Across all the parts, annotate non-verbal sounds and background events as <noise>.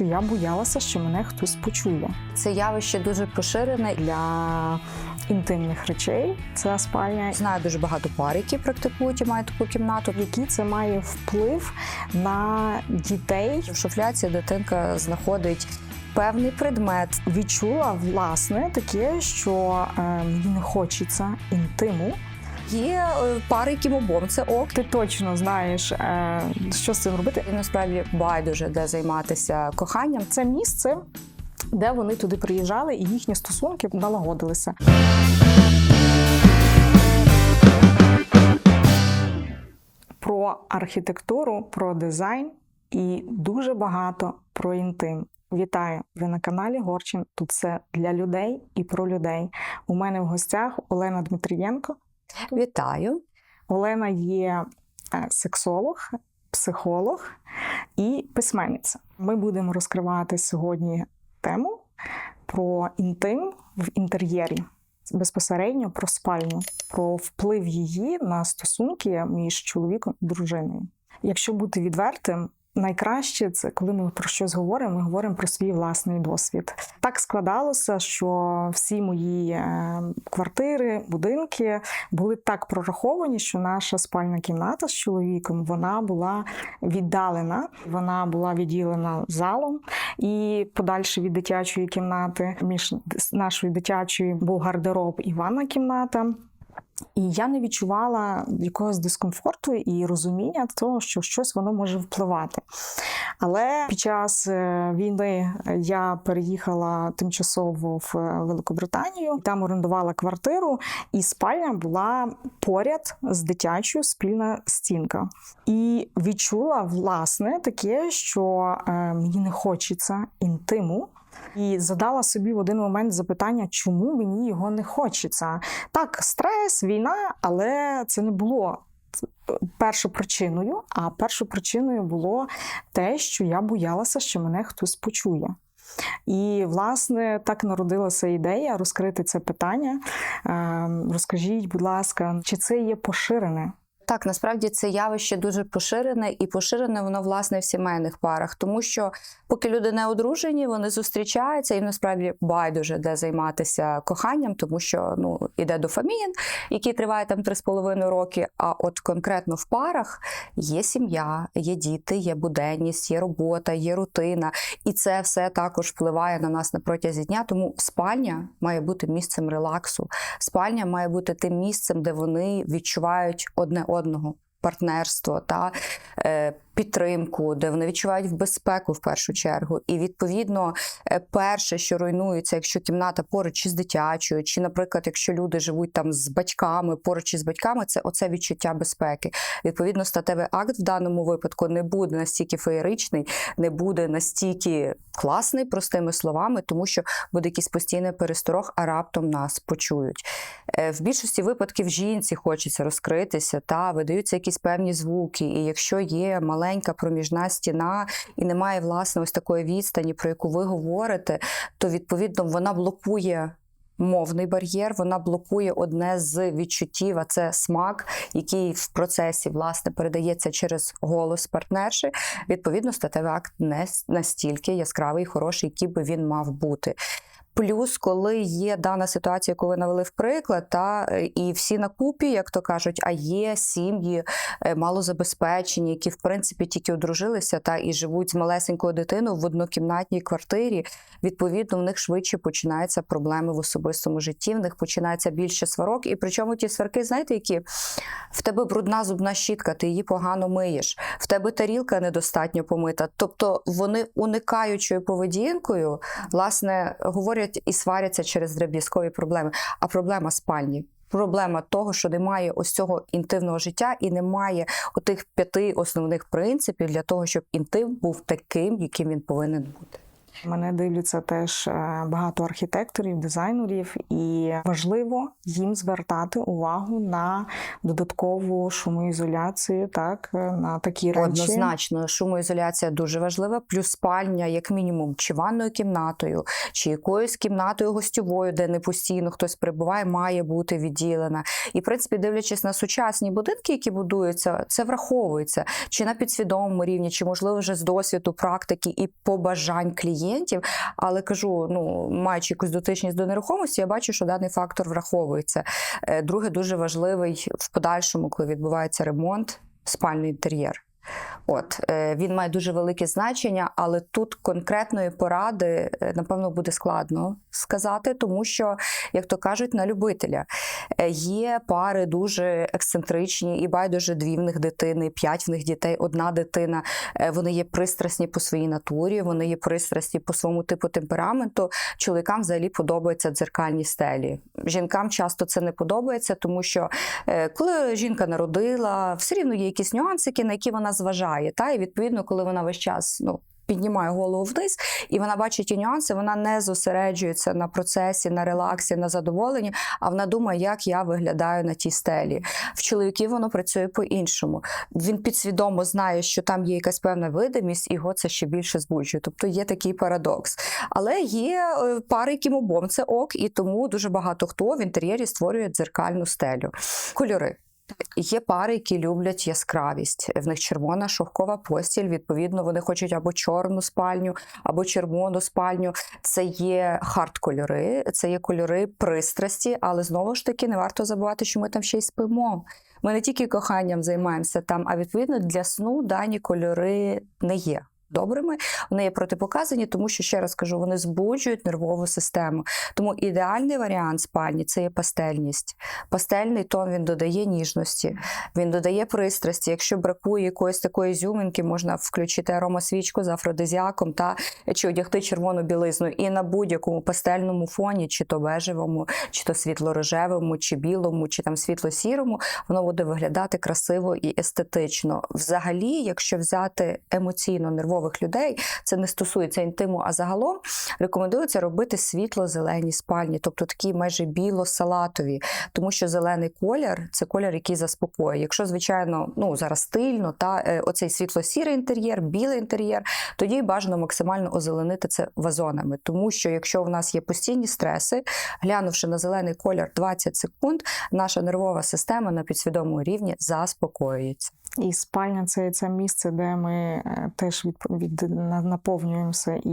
Я боялася, що мене хтось почує. Це явище дуже поширене. Для інтимних речей це спальня. Знаю дуже багато пар, які практикують і мають таку кімнату. Який це має вплив на дітей? В шуфляці дитинка знаходить певний предмет. Відчула власне таке, що е, мені не хочеться інтиму. Є е, пари, яким обом це ок. Ти точно знаєш, е, що з цим робити. І насправді байдуже де займатися коханням. Це місце, де вони туди приїжджали, і їхні стосунки налагодилися. Про архітектуру, про дизайн і дуже багато про інтим. Вітаю! Ви на каналі Горчин. Тут все для людей і про людей. У мене в гостях Олена Дмитрієнко. Вітаю. Олена є е, сексолог, психолог і письменниця. Ми будемо розкривати сьогодні тему про інтим в інтер'єрі, безпосередньо про спальню, про вплив її на стосунки між чоловіком і дружиною. Якщо бути відвертим, найкраще це коли ми про щось говоримо, ми говоримо про свій власний досвід. Так складалося, що всі мої е, квартири, будинки були так прораховані, що наша спальна кімната з чоловіком вона була віддалена, вона була відділена залом, і подальше від дитячої кімнати між нашою дитячою був гардероб і ванна кімната. І я не відчувала якогось дискомфорту і розуміння того, що щось воно може впливати. Але під час е, війни я переїхала тимчасово в Великобританію, там орендувала квартиру, і спальня була поряд з дитячою спільна стінка. І відчула власне таке, що е, мені не хочеться інтиму. І задала собі в один момент запитання, чому мені його не хочеться. Так, стрес, війна, але це не було першопричиною. А першопричиною було те, що я боялася, що мене хтось почує. І, власне, так народилася ідея розкрити це питання. Ем, Розкажіть, будь ласка, чи це є поширене? Так, насправді це явище дуже поширене, і поширене воно власне в сімейних парах, тому що поки люди не одружені, вони зустрічаються і насправді байдуже де займатися коханням, тому що ну іде дофамін, який триває там 3,5 роки. А от конкретно в парах є сім'я, є діти, є буденність, є робота, є рутина, і це все також впливає на нас на протязі дня. Тому спальня має бути місцем релаксу. Спальня має бути тим місцем, де вони відчувають одне одного партнерство та е, підтримку, де вони відчувають в безпеку в першу чергу. І відповідно, е, перше, що руйнується, якщо кімната поруч із дитячою, чи, наприклад, якщо люди живуть там з батьками, поруч із батьками, це оце відчуття безпеки. Відповідно, статевий акт в даному випадку не буде настільки феєричний, не буде настільки класний, простими словами, тому що буде якийсь постійний пересторог, а раптом нас почують. Е, В більшості випадків жінці хочеться розкритися та видаються якісь певні звуки. І якщо є маленька проміжна стіна і немає власне ось такої відстані, про яку ви говорите, то відповідно вона блокує. Мовний бар'єр, вона блокує одне з відчуттів, а це смак, який в процесі власне передається через голос партнерши. Відповідно, статевий акт не настільки яскравий і хороший, який би він мав бути. Плюс, коли є дана ситуація, яку ви навели в приклад, та е, і всі на купі, як то кажуть, а є сім'ї е, малозабезпечені, які в принципі тільки одружилися та і живуть з малесенькою дитиною в однокімнатній квартирі. Відповідно, в них швидше починаються проблеми в особистому житті. В них починається більше сварок. І причому ті сварки, знаєте, які в тебе брудна зубна щітка, ти її погано миєш, в тебе тарілка недостатньо помита. Тобто вони уникаючою поведінкою, власне, говорять і сваряться через дріб'язкові проблеми. А проблема спальні. Проблема того, що немає ось цього інтимного життя і немає отих п'яти основних принципів для того, щоб інтим був таким, яким він повинен бути. Мене дивляться теж е, багато архітекторів, дизайнерів, і важливо їм звертати увагу на додаткову шумоізоляцію, так е, на такі речі. Однозначно, шумоізоляція дуже важлива, плюс спальня, як мінімум, чи ванною кімнатою, чи якоюсь кімнатою гостьовою, де не постійно хтось перебуває, має бути відділена. І, в принципі, дивлячись на сучасні будинки, які будуються, це враховується чи на підсвідомому рівні, чи можливо вже з досвіду, практики і побажань клієнтів. Але кажу, ну маючи якусь дотичність до нерухомості, я бачу, що даний фактор враховується. Е, Друге, дуже важливий в подальшому, коли відбувається ремонт, спальний інтер'єр. От е, він має дуже велике значення, але тут конкретної поради е, напевно буде складно сказати, тому що, як то кажуть, на любителя Е, є пари дуже ексцентричні, і байдуже дві в них дитини, п'ять в них дітей, одна дитина. Вони є пристрасні по своїй натурі, вони є пристрасні по своєму типу темпераменту. Чоловікам взагалі подобаються дзеркальні стелі. Жінкам часто це не подобається, тому що коли жінка народила, все рівно є якісь нюансики, на які вона зважає. Та і відповідно, коли вона весь час ну. Піднімає голову вниз, і вона бачить ті нюанси. Вона не зосереджується на процесі, на релаксі, на задоволенні, а вона думає, як я виглядаю на тій стелі. В чоловіків воно працює по-іншому. Він підсвідомо знає, що там є якась певна видимість, і його це ще більше збуджує. Тобто є такий парадокс. Але є е, пари, яким обом це ок, і тому дуже багато хто в інтер'єрі створює дзеркальну стелю. Кольори. Є пари, які люблять яскравість. В них червона шовкова постіль. Відповідно, вони хочуть або чорну спальню, або червону спальню. Це є хард-кольори, це є кольори пристрасті, але знову ж таки не варто забувати, що ми там ще й спимо. Ми не тільки коханням займаємося там, а відповідно для сну дані кольори не є. Добрими, вони є протипоказані, тому що ще раз кажу, вони збуджують нервову систему. Тому ідеальний варіант спальні це є пастельність. Пастельний тон він додає ніжності, він додає пристрасті. Якщо бракує якоїсь такої зюминки, можна включити аромасвічку з афродизіаком та чи одягти червону білизну. І на будь-якому пастельному фоні, чи то бежевому, чи то світло-рожевому, чи білому, чи там світло-сірому, воно буде виглядати красиво і естетично. Взагалі, якщо взяти емоційно нервових людей, це не стосується інтиму, а загалом рекомендується робити світло-зелені спальні, тобто такі майже біло-салатові, тому що зелений колір це колір, який заспокоює. Якщо, звичайно, ну зараз стильно, та е, оцей світло-сірий інтер'єр, білий інтер'єр, тоді бажано максимально озеленити це вазонами, тому що якщо в нас є постійні стреси, глянувши на зелений колір 20 секунд, наша нервова система на підсвідомому рівні заспокоюється. І спальня це, це місце, де ми е, теж від, від, на- наповнюємося і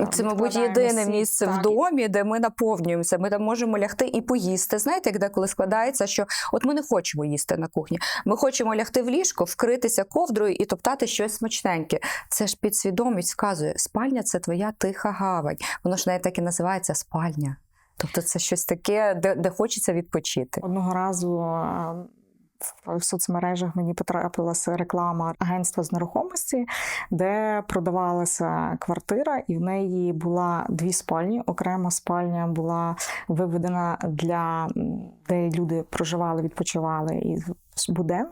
е, Це, мабуть, єдине всі- місце в домі, де ми наповнюємося. Ми там можемо лягти і поїсти. Знаєте, як деколи складається, що от ми не хочемо їсти на кухні. Ми хочемо лягти в ліжко, вкритися ковдрою і топтати щось смачненьке. Це ж підсвідомість вказує, спальня це твоя тиха гавань. Воно ж навіть так і називається спальня. Тобто це щось таке, де, де хочеться відпочити. Одного разу в- соцмережах мені потрапилася реклама агентства з нерухомості, де продавалася квартира, і в неї була дві спальні. Окрема спальня була виведена для де люди проживали, відпочивали і буденно.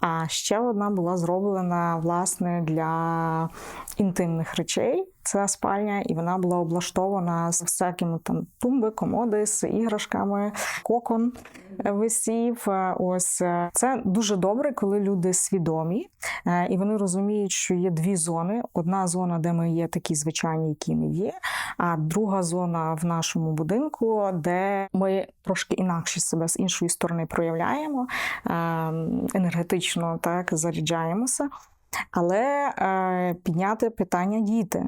А ще одна була зроблена власне для інтимних речей. Ця спальня, і вона була облаштована з всякими там тумби, комоди з іграшками, кокон висів. Ось е, це дуже добре, коли люди свідомі е, і вони розуміють, що є дві зони: одна зона, де ми є такі звичайні, які ми є, а друга зона в нашому будинку, де ми трошки інакше себе з іншої сторони проявляємо, е, енергетично так заряджаємося. Але е, підняти питання діти.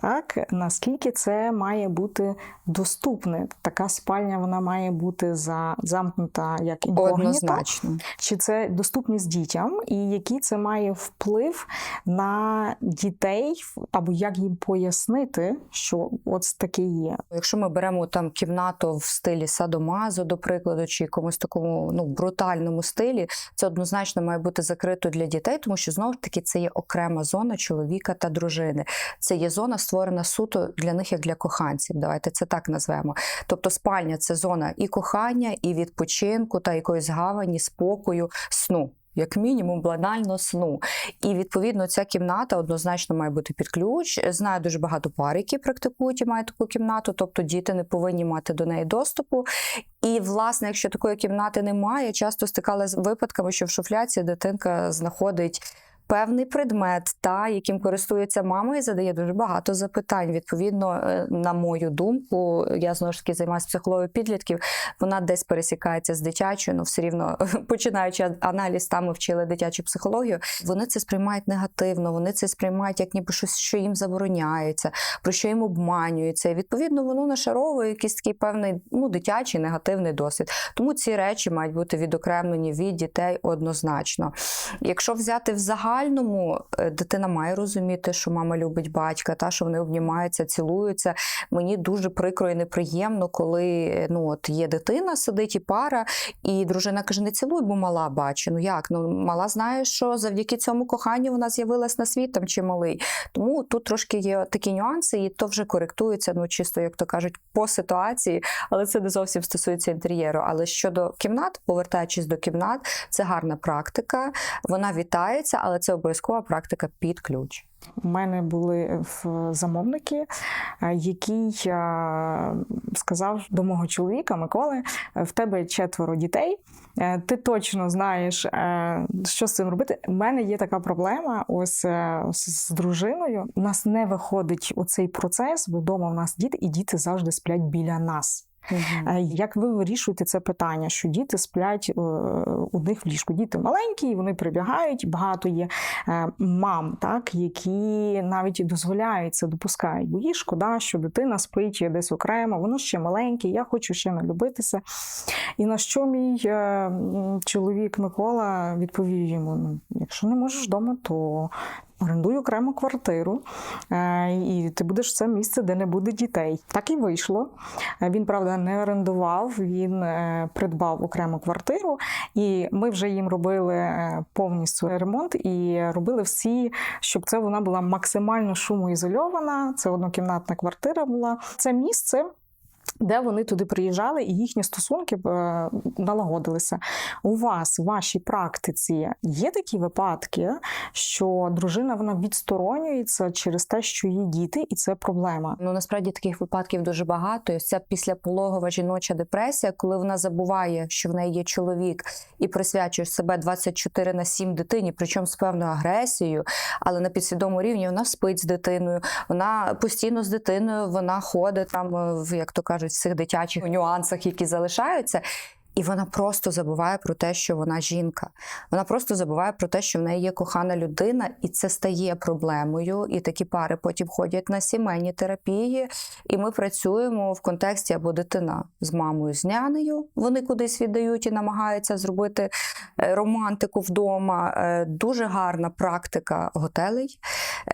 Так, наскільки це має бути доступне? Така спальня вона має бути за замкнута як інкогніто? Однозначно. Чи це доступність дітям, і який це має вплив на дітей, або як їм пояснити, що от таке є? Якщо ми беремо там кімнату в стилі садомазо, до прикладу, чи якомусь такому ну брутальному стилі, це однозначно має бути закрито для дітей, тому що знову ж таки це є окрема зона чоловіка та дружини. Це є зона створена суто для них як для коханців. Давайте це так назвемо. Тобто спальня це зона і кохання, і відпочинку, та якоїсь гавані, спокою, сну. як мінімум, банально сну. І відповідно ця кімната однозначно має бути під ключ. Знаю дуже багато пар, які практикують і мають таку кімнату, тобто діти не повинні мати до неї доступу. І, власне, якщо такої кімнати немає, часто стикалася з випадками, що в шуфляці дитинка знаходить. Певний предмет, та яким користується мама, і задає дуже багато запитань. Відповідно, е, на мою думку, я знову ж таки займаюся психологією підлітків. Вона десь пересікається з дитячою, ну все рівно <laughs> починаючи аналіз, там ми вчили дитячу психологію. Вони це сприймають негативно, вони це сприймають як ніби щось, що їм забороняється, про що їм обманюється. І відповідно воно нашаровує якийсь такий певний ну, дитячий негативний досвід. Тому ці речі мають бути відокремлені від дітей однозначно. Якщо взяти в загальному, е, дитина має розуміти, що мама любить батька, та що вони обнімаються, цілуються. Мені дуже прикро і неприємно, коли е, ну от є дитина, сидить і пара, і дружина каже: не цілуй, бо мала бачить. Ну як? Ну мала знає, що завдяки цьому коханню вона з'явилась на світ там чи малий. Тому тут трошки є такі нюанси, і то вже коректується, ну чисто, як то кажуть, по ситуації, але це не зовсім стосується інтер'єру. Але щодо кімнат, повертаючись до кімнат, це гарна практика. Вона вітається, але це обов'язкова практика під ключ. У мене були в- замовники, е, який е, сказав до мого чоловіка Миколи: «Е, в тебе четверо дітей. е, Ти точно знаєш, е, що з цим робити. У мене є така проблема. Ось е, з дружиною. У нас не виходить оцей процес, бо вдома в нас діти, і діти завжди сплять біля нас. Е, Як ви вирішуєте це питання, що діти сплять е, у них в ліжку? Діти маленькі, вони прибігають. Багато є е, мам, так які навіть і дозволяють це, допускають. Бо їй шкода, що дитина спить десь окремо, воно ще маленьке, я хочу ще налюбитися. І на що мій чоловік Микола відповів йому: ну, якщо не можеш вдома, то орендуй окрему квартиру, е, і ти будеш це місце, де не буде дітей. Так і вийшло. Він, правда, не орендував, він е, придбав окрему квартиру, і ми вже їм робили е, повністю ремонт і робили всі, щоб це вона була максимально шумоізольована. Це однокімнатна квартира була. Це місце. Де вони туди приїжджали, і їхні стосунки е, налагодилися. У вас, в вашій практиці, є такі випадки, що дружина вона відсторонюється через те, що є діти, і це проблема. Ну насправді таких випадків дуже багато. І ця післяпологова жіноча депресія, коли вона забуває, що в неї є чоловік, і присвячує себе 24 на 7 дитині, причому з певною агресією, але на підсвідомому рівні вона спить з дитиною, вона постійно з дитиною, вона ходить там, е, в як то кажуть, в цих дитячих нюансах, які залишаються. І вона просто забуває про те, що вона жінка. Вона просто забуває про те, що в неї є кохана людина, і це стає проблемою. І такі пари потім ходять на сімейні терапії. І ми працюємо в контексті або дитина з мамою з нянею. Вони кудись віддають і намагаються зробити е, романтику вдома. Е, Дуже гарна практика готелей.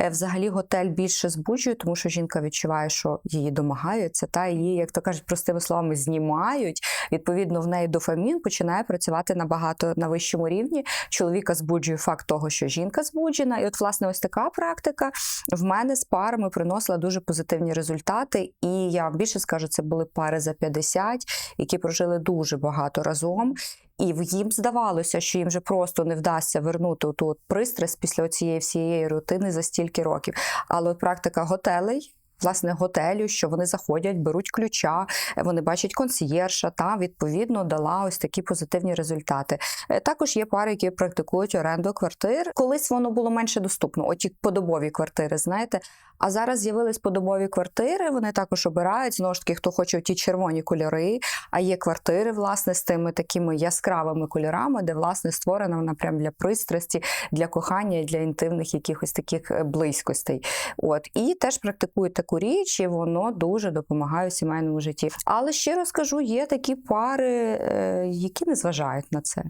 Е, Взагалі, готель більше збуджує, тому що жінка відчуває, що її домагаються, та її, як то кажуть, простими словами, знімають. Відповідно, в неї дофамін починає працювати набагато на вищому рівні. Чоловіка збуджує факт того, що жінка збуджена. І от, власне, ось така практика в мене з парами приносила дуже позитивні результати. І я більше скажу, це були пари за 50, які прожили дуже багато разом. І їм здавалося, що їм вже просто не вдасться вернути ту пристрасть після цієї всієї рутини за стільки років. Але от практика готелей. Власне, готелю, що вони заходять, беруть ключа, вони бачать консьєрша, та відповідно дала ось такі позитивні результати. Е, Також є пари, які практикують оренду квартир. Колись воно було менше доступно, оті подобові квартири, знаєте. А зараз з'явились подобові квартири. Вони також обирають знову ж таки, хто хоче ті червоні кольори. А є квартири, власне, з тими такими яскравими кольорами, де власне створена вона прям для пристрасті, для кохання для інтимних якихось таких е, близькостей. От і теж практикують таку річ, і воно дуже допомагає сімейному житті. Але щиро скажу, є такі пари, е, які не зважають на це,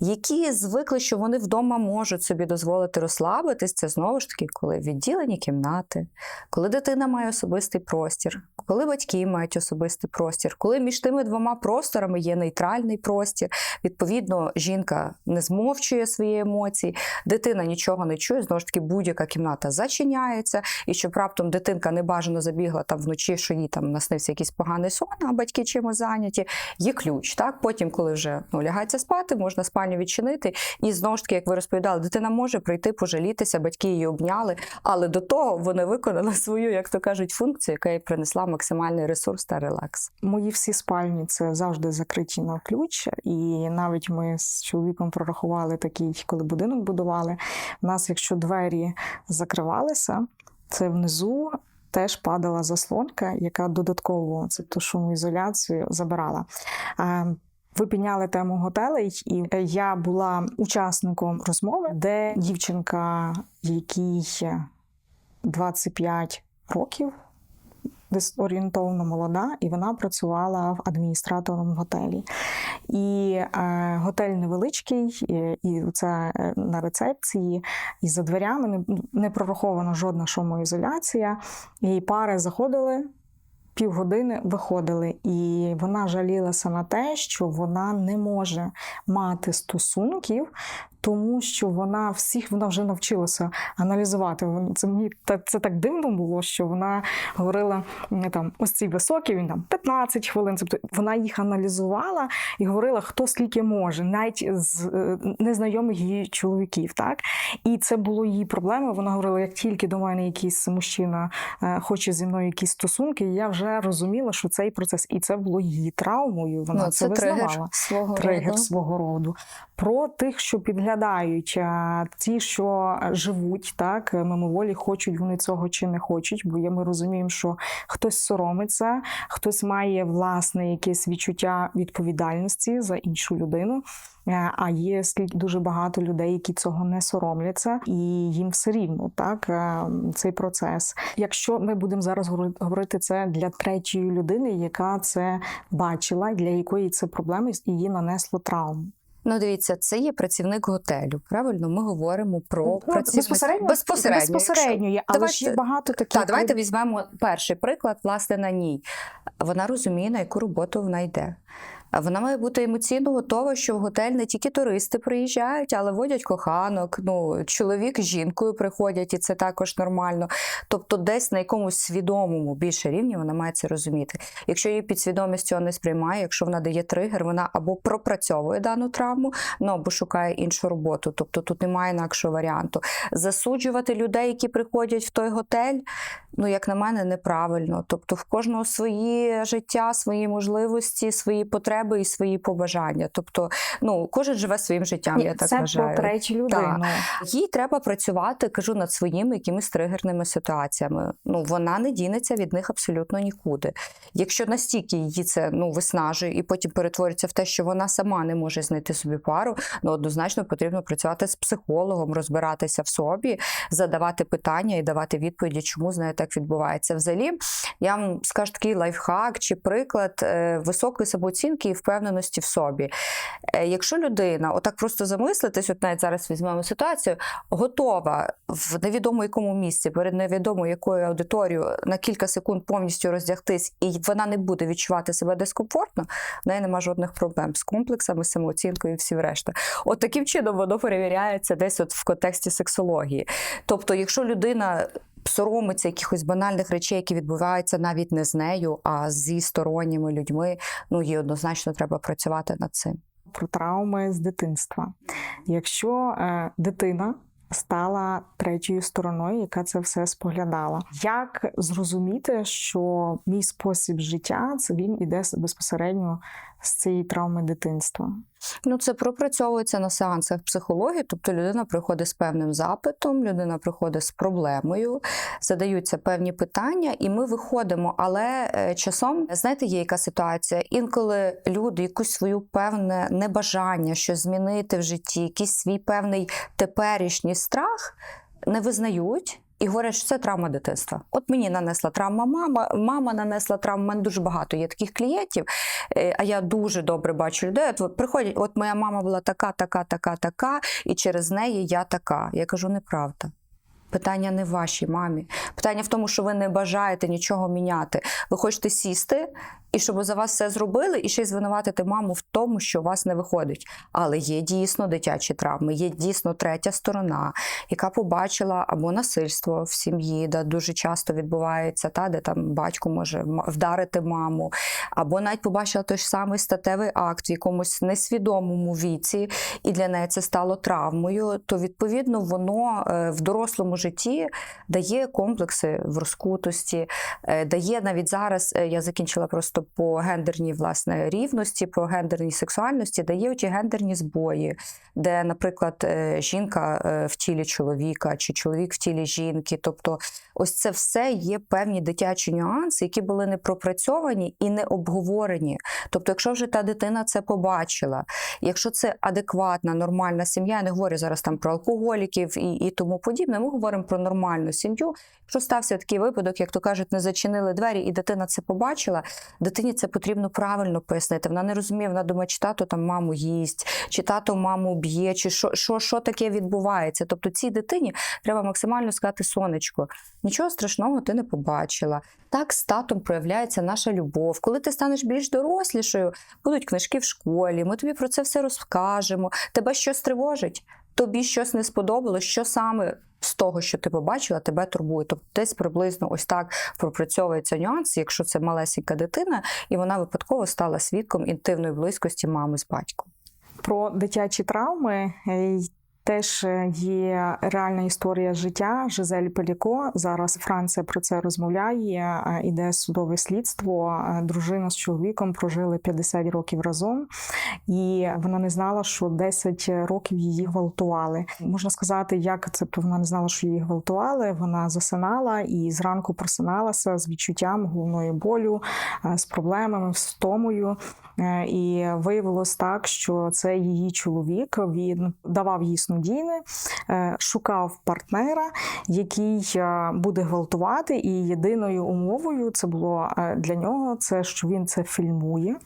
які звикли, що вони вдома можуть собі дозволити розслабитись. Це знову ж таки, коли відділені кімнати, коли дитина має особистий простір, коли батьки мають особистий простір, коли між тими двома просторами є нейтральний простір, відповідно, жінка не змовчує свої емоції, дитина нічого не чує. Знову ж таки, будь-яка кімната зачиняється, і щоб раптом дитинка небажано забігла там вночі, що їй там наснився якийсь поганий сон, а батьки чимось зайняті. Є ключ. Так, потім, коли вже ну лягається спати, можна спальню відчинити. І знову ж таки, як ви розповідали, дитина може прийти пожалітися, батьки її обняли, але до того вони виконали свою, як то кажуть, функцію, яка їй принесла максимальний ресурс та релакс. Мої всі спальні це завжди закриті на ключ, і навіть ми з чоловіком прорахували такий, коли будинок будували. У нас, якщо двері закривалися, це внизу. Теж падала заслонка, яка додатково цю шумоізоляцію забирала. Е, Ви підняли тему готелей, і я була учасником розмови, де дівчинка, якій 25 років, десь орієнтовно молода, і вона працювала в адміністратором готелі. І е, готель невеличкий, і, і це е, на рецепції, і за дверями не, не прорахована жодна шумоізоляція. І пари заходили. Півгодини виходили, і вона жалілася на те, що вона не може мати стосунків, тому що вона всіх вона вже навчилася аналізувати. Це мені та- це так дивно було, що вона говорила «М, там ось цей високий, він там 15 хвилин. Тобто вона їх аналізувала і говорила, хто скільки може, навіть з е, незнайомих її чоловіків. Так і це було її проблемою. Вона говорила: як тільки до мене якийсь мужчина е, хоче зі мною якісь стосунки, я вже розуміла, що цей процес, і це було її травмою. Вона ну, це, це тригер визнавала свого тригер роду. свого роду. Про тих, що підглядають, ті, що живуть, так мимоволі, хочуть вони цього чи не хочуть, бо ми розуміємо, що хтось соромиться, хтось має власне якесь відчуття відповідальності за іншу людину. Е, А є дуже багато людей, які цього не соромляться, і їм все рівно так е, цей процес. Якщо ми будемо зараз говори- говорити це для третьої людини, яка це бачила, для якої це проблеми і їй нанесло травму. Ну, дивіться, це є працівник готелю. Правильно, ми говоримо про Ну, працівник... безпосередньо, безпосередньо. безпосередньо є, але Давайте- ж є багато таких. Так, давайте візьмемо перший приклад, власне, на ній. Вона розуміє, на яку роботу вона йде. Вона має бути емоційно готова, що в готель не тільки туристи приїжджають, але водять коханок. Ну, чоловік з жінкою приходять, і це також нормально. Тобто, десь на якомусь свідомому більше рівні вона має це розуміти. Якщо її підсвідомість цього не сприймає, якщо вона дає тригер, вона або пропрацьовує дану травму, ну або шукає іншу роботу. Тобто тут немає інакшого варіанту. Засуджувати людей, які приходять в той готель, ну як на мене, неправильно. Тобто, в кожного свої життя, свої можливості, свої потреби і свої побажання. Тобто, ну кожен живе своїм життям. Ні, я так це вважаю. про третю людину. Їй треба працювати, кажу, над своїми якимись тригерними ситуаціями. Ну вона не дінеться від них абсолютно нікуди. Якщо настільки її це ну виснажує і потім перетворюється в те, що вона сама не може знайти собі пару, ну однозначно потрібно працювати з психологом, розбиратися в собі, задавати питання і давати відповіді, чому з нею так відбувається. Взагалі, я вам скажу такий лайфхак чи приклад е, високої самооцінки і впевненості в собі. Е, Якщо людина, отак просто замислитись, от навіть зараз візьмемо ситуацію, готова в невідомо якому місці перед невідомо якою аудиторією на кілька секунд повністю роздягтись, і вона не буде відчувати себе дискомфортно, в неї нема жодних проблем з комплексами, самооцінкою і всім решта. От таким чином воно перевіряється десь от в контексті сексології. Тобто, якщо людина соромиться якихось банальних речей, які відбуваються навіть не з нею, а зі сторонніми людьми, ну їй однозначно треба працювати над цим. про травми з дитинства. Якщо е, дитина стала третьою стороною, яка це все споглядала, як зрозуміти, що мій спосіб життя це він іде безпосередньо з цієї травми дитинства? Ну, це пропрацьовується на сеансах психології, тобто людина приходить з певним запитом, людина приходить з проблемою, задаються певні питання, і ми виходимо. Але е, часом, знаєте, є яка ситуація? Інколи люди якусь свою певне небажання, що змінити в житті, якийсь свій певний теперішній страх не визнають. І говорять, що це травма дитинства. От мені нанесла травма мама, мама нанесла травму. У мене дуже багато є таких клієнтів. Е, А я дуже добре бачу людей. От, от приходять, от моя мама була така, така, така, така, і через неї я така. Я кажу, неправда. Питання не в вашій мамі. Питання в тому, що ви не бажаєте нічого міняти. Ви хочете сісти, і щоб за вас все зробили, і ще й звинуватити маму в тому, що у вас не виходить. Але є дійсно дитячі травми, є дійсно третя сторона, яка побачила або насильство в сім'ї, де дуже часто відбувається, та де там батько може вдарити маму, або навіть побачила той ж самий статевий акт в якомусь несвідомому віці, і для неї це стало травмою. То відповідно воно е, в дорослому житті дає комплекси в розкутості, е, дає навіть зараз. е, Я закінчила просто по гендерній власне рівності, по гендерній сексуальності, дає оті гендерні збої, де, наприклад, е, жінка в тілі чоловіка чи чоловік в тілі жінки. Тобто, ось це все є певні дитячі нюанси, які були не пропрацьовані і не обговорені. Тобто, якщо вже та дитина це побачила, якщо це адекватна, нормальна сім'я, я не говорю зараз там про алкоголіків і, і тому подібне, ми говоримо про нормальну сім'ю. Якщо стався такий випадок, як то кажуть, не зачинили двері, і дитина це побачила, дитині це потрібно правильно пояснити. Вона не розуміє, вона думає, чи тато там маму їсть, чи тато маму б'є, чи що, що, що таке відбувається. Тобто цій дитині треба максимально сказати сонечко, нічого страшного ти не побачила. Так з татом проявляється наша любов. Коли ти станеш більш дорослішою, будуть книжки в школі, ми тобі про це все розкажемо. Тебе щось тривожить, тобі щось не сподобалось, що саме з того, що ти побачила, тебе турбує. Тобто десь приблизно ось так пропрацьовується нюанс, якщо це малесенька дитина, і вона випадково стала свідком інтимної близькості мами з батьком. Про дитячі травми е, теж е, є реальна історія життя Жизель Пеліко. Зараз Франція про це розмовляє. е, Іде судове слідство. Е, Дружина з чоловіком прожили 50 років разом, і вона не знала, що 10 років її гвалтували. Можна сказати, як це то вона не знала, що її гвалтували. Вона засинала і зранку просиналася з відчуттям головної болю, з проблемами, з втомою. Е, І виявилось так, що це її чоловік. Він давав їй снодійне, е, шукав партнера, який е, буде гвалтувати. І єдиною умовою це було е, для нього це, що він це фільмує.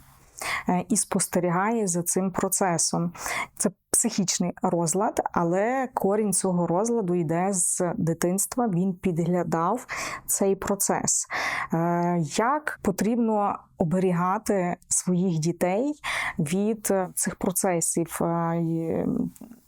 І спостерігає за цим процесом. Це психічний розлад, але корінь цього розладу йде з дитинства. Він підглядав цей процес. Е, Як потрібно оберігати своїх дітей від цих процесів? Е,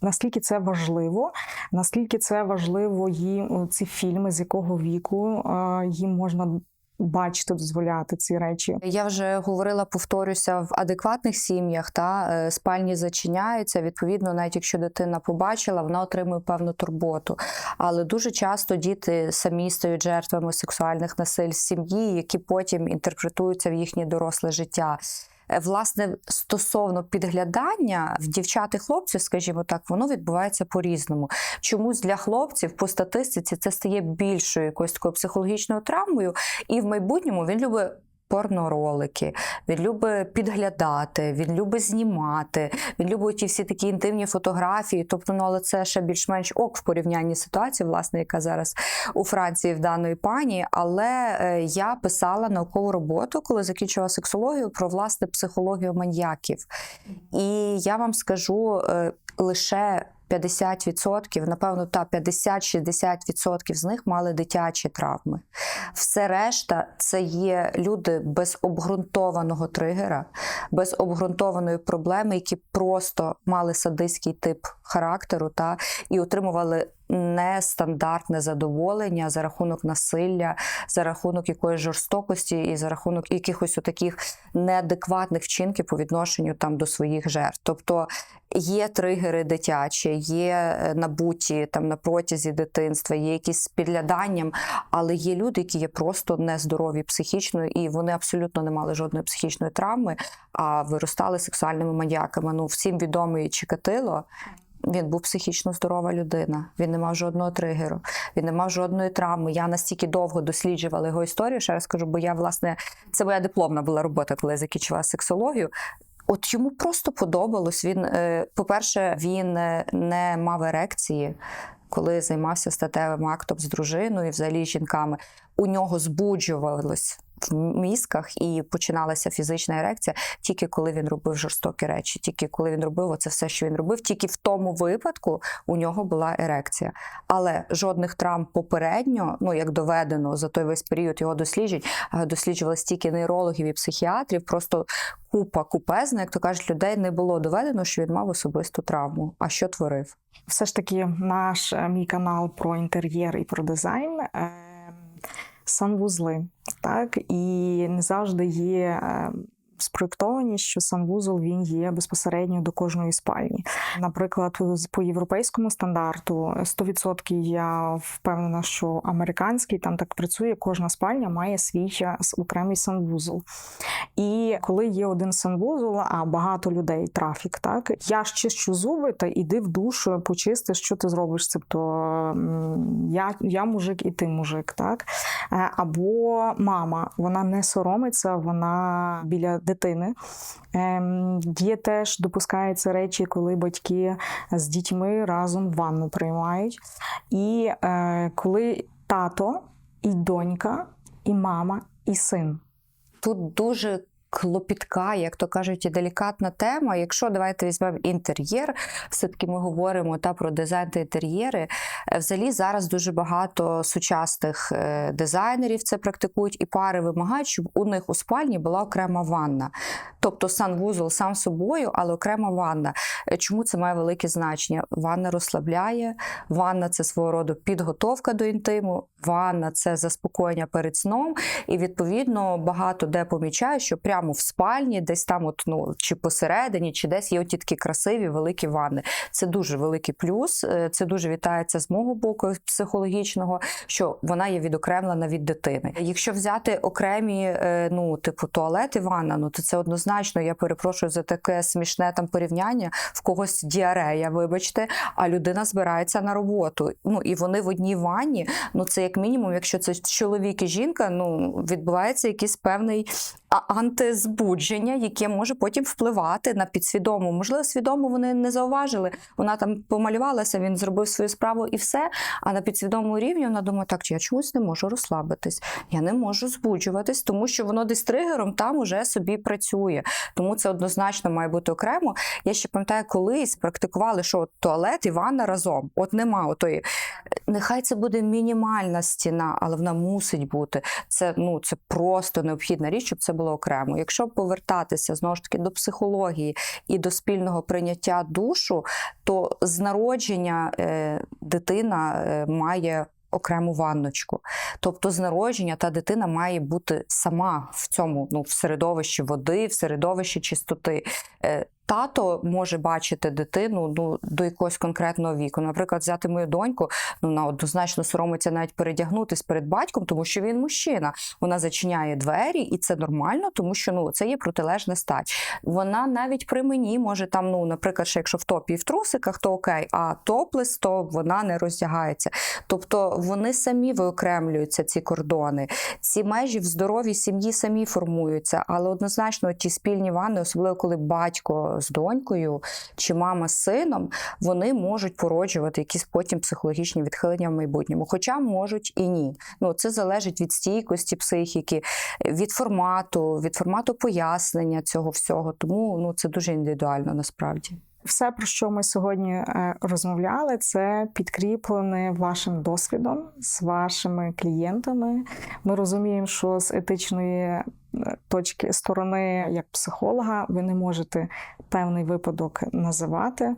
Наскільки це важливо? Наскільки це важливо їм ці фільми, з якого віку е, їм можна бачити, дозволяти ці речі? Я вже говорила, повторюся, в адекватних сім'ях та е, спальні зачиняються. Відповідно, навіть якщо дитина побачила, вона отримує певну турботу. Але дуже часто діти самі стають жертвами сексуальних насиль сім'ї, які потім інтерпретуються в їхнє доросле життя. Е, Власне, стосовно підглядання в дівчат і хлопців, скажімо так, воно відбувається по-різному. Чомусь для хлопців по статистиці це стає більшою якоюсь такою психологічною травмою, і в майбутньому він любить. Порноролики, він любить підглядати, він любить знімати, він любить ті всі такі інтимні фотографії. Тобто, ну але це ще більш-менш ок в порівнянні з ситуацією, власне, яка зараз у Франції в даної пані. Але е, я писала наукову роботу, коли закінчувала сексологію про власне психологію маньяків. І я вам скажу е, лише. 50%, напевно, та 50-60% з них мали дитячі травми. Все решта це є люди без обґрунтованого тригера, без обґрунтованої проблеми, які просто мали садистський тип характеру та і отримували нестандартне задоволення за рахунок насилля, за рахунок якоїсь жорстокості і за рахунок якихось таких неадекватних вчинків по відношенню там до своїх жертв. Тобто є тригери дитячі, є е, набуті там на протязі дитинства, є якісь з підгляданням, але є люди, які є просто нездорові психічно, і вони абсолютно не мали жодної психічної травми, а виростали сексуальними маньяками. Ну, всім відомий Чикатило. Він був психічно здорова людина. Він не мав жодного тригеру, він не мав жодної травми. Я настільки довго досліджувала його історію. Ще раз кажу, бо я власне це моя дипломна була робота, коли я закінчила сексологію. От йому просто подобалось. Він, е, по-перше, він е, не мав ерекції, коли займався статевим актом з дружиною взагалі з жінками. У нього збуджувалось в мізках і починалася фізична ерекція тільки коли він робив жорстокі речі, тільки коли він робив оце все, що він робив, тільки в тому випадку у нього була ерекція. Але жодних травм попередньо, ну як доведено за той весь період його досліджень, е, досліджували стільки нейрологів і психіатрів, просто купа купезна, як то кажуть, людей не було доведено, що він мав особисту травму. А що творив? Все ж таки, наш е, мій канал про інтер'єр і про дизайн. е, Санвузли, так і не завжди є е, спроєктовані, що санвузол він є безпосередньо до кожної спальні. Наприклад, по європейському стандарту 100% я впевнена, що американський там так працює. Кожна спальня має свій е, окремий санвузол. І коли є один санвузол, а багато людей, трафік, так я ж чищу зуби та іди в душ, почисти, що ти зробиш. Тобто я, я мужик, і ти мужик, так Е, або мама, вона не соромиться, вона біля дитини. Ем, Є теж допускаються речі, коли батьки з дітьми разом ванну приймають. І е, коли тато, і донька, і мама, і син. Тут дуже клопітка, як то кажуть, і делікатна тема. Якщо давайте візьмемо інтер'єр, все-таки ми говоримо та про дизайн та інтер'єри. Е, Взагалі зараз дуже багато сучасних е, дизайнерів це практикують, і пари вимагають, щоб у них у спальні була окрема ванна. Тобто санвузол сам собою, але окрема ванна. Е, Чому це має велике значення? Ванна розслабляє, ванна це свого роду підготовка до інтиму, ванна це заспокоєння перед сном. І відповідно багато де помічаю, що прямо в спальні, десь там, от, ну, чи посередині, чи десь є оті такі красиві великі ванни. Це дуже великий плюс. Це дуже вітається з мого боку психологічного, що вона є відокремлена від дитини. Якщо взяти окремі, е, ну, типу, туалет і ванна, ну то це однозначно. Я перепрошую за таке смішне там порівняння. В когось діарея, вибачте, а людина збирається на роботу. Ну і вони в одній ванні. Ну це як мінімум, якщо це чоловік і жінка, ну відбувається якийсь певний антизбудження, яке може потім впливати на підсвідому. Можливо, свідомо вони не зауважили. Вона там помалювалася, він зробив свою справу і все. А на підсвідомому рівні вона думає, так я чомусь не можу розслабитись, я не можу збуджуватись, тому що воно десь тригером там уже собі працює. Тому це однозначно має бути окремо. Я ще пам'ятаю, колись практикували, що туалет і ванна разом. От нема отої. Нехай це буде мінімальна стіна, але вона мусить бути. Це ну це просто необхідна річ, щоб це було окремо. Якщо повертатися знову ж таки до психології і до спільного прийняття душу, то з народження е, дитина е, має. Окрему ванночку, тобто з народження та дитина має бути сама в цьому, ну в середовищі води, в середовищі чистоти. Тато може бачити дитину ну до якогось конкретного віку. Наприклад, взяти мою доньку, ну вона однозначно соромиться навіть передягнутись перед батьком, тому що він мужчина. Вона зачиняє двері, і це нормально, тому що ну це є протилежна стать. Вона навіть при мені може там, ну, наприклад, ще якщо в топі і в трусиках, то окей, а топлес, то вона не роздягається. Тобто вони самі виокремлюються, ці кордони. Ці межі в здоровій сім'ї самі формуються, але однозначно ті спільні ванни, особливо коли батько з донькою чи мама з сином, вони можуть породжувати якісь потім психологічні відхилення в майбутньому, хоча можуть і ні. Ну це залежить від стійкості психіки, від формату, від формату пояснення цього всього. Тому ну це дуже індивідуально насправді. Все, про що ми сьогодні е, розмовляли, це підкріплене вашим досвідом з вашими клієнтами. Ми розуміємо, що з етичної е, точки сторони, як психолога, ви не можете певний випадок називати.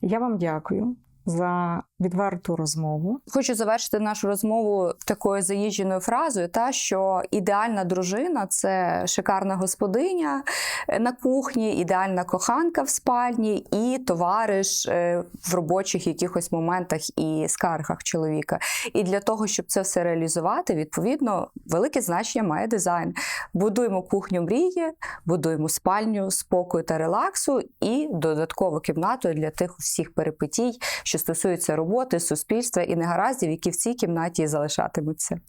Я вам дякую за відверту розмову. Хочу завершити нашу розмову такою заїждженою фразою, та що ідеальна дружина це шикарна господиня е, на кухні, ідеальна коханка в спальні і товариш е, в робочих якихось моментах і скаргах чоловіка. І для того, щоб це все реалізувати, відповідно, велике значення має дизайн. Будуємо кухню мрії, будуємо спальню спокою та релаксу, і додаткову кімнату для тих всіх перипетій, що стосуються роботи, суспільства і негараздів, які в цій кімнаті залишатимуться.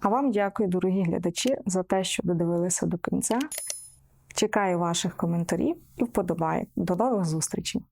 А вам дякую, дорогі глядачі, за те, що додивилися до кінця. Чекаю ваших коментарів і вподобайок. До нових зустрічей!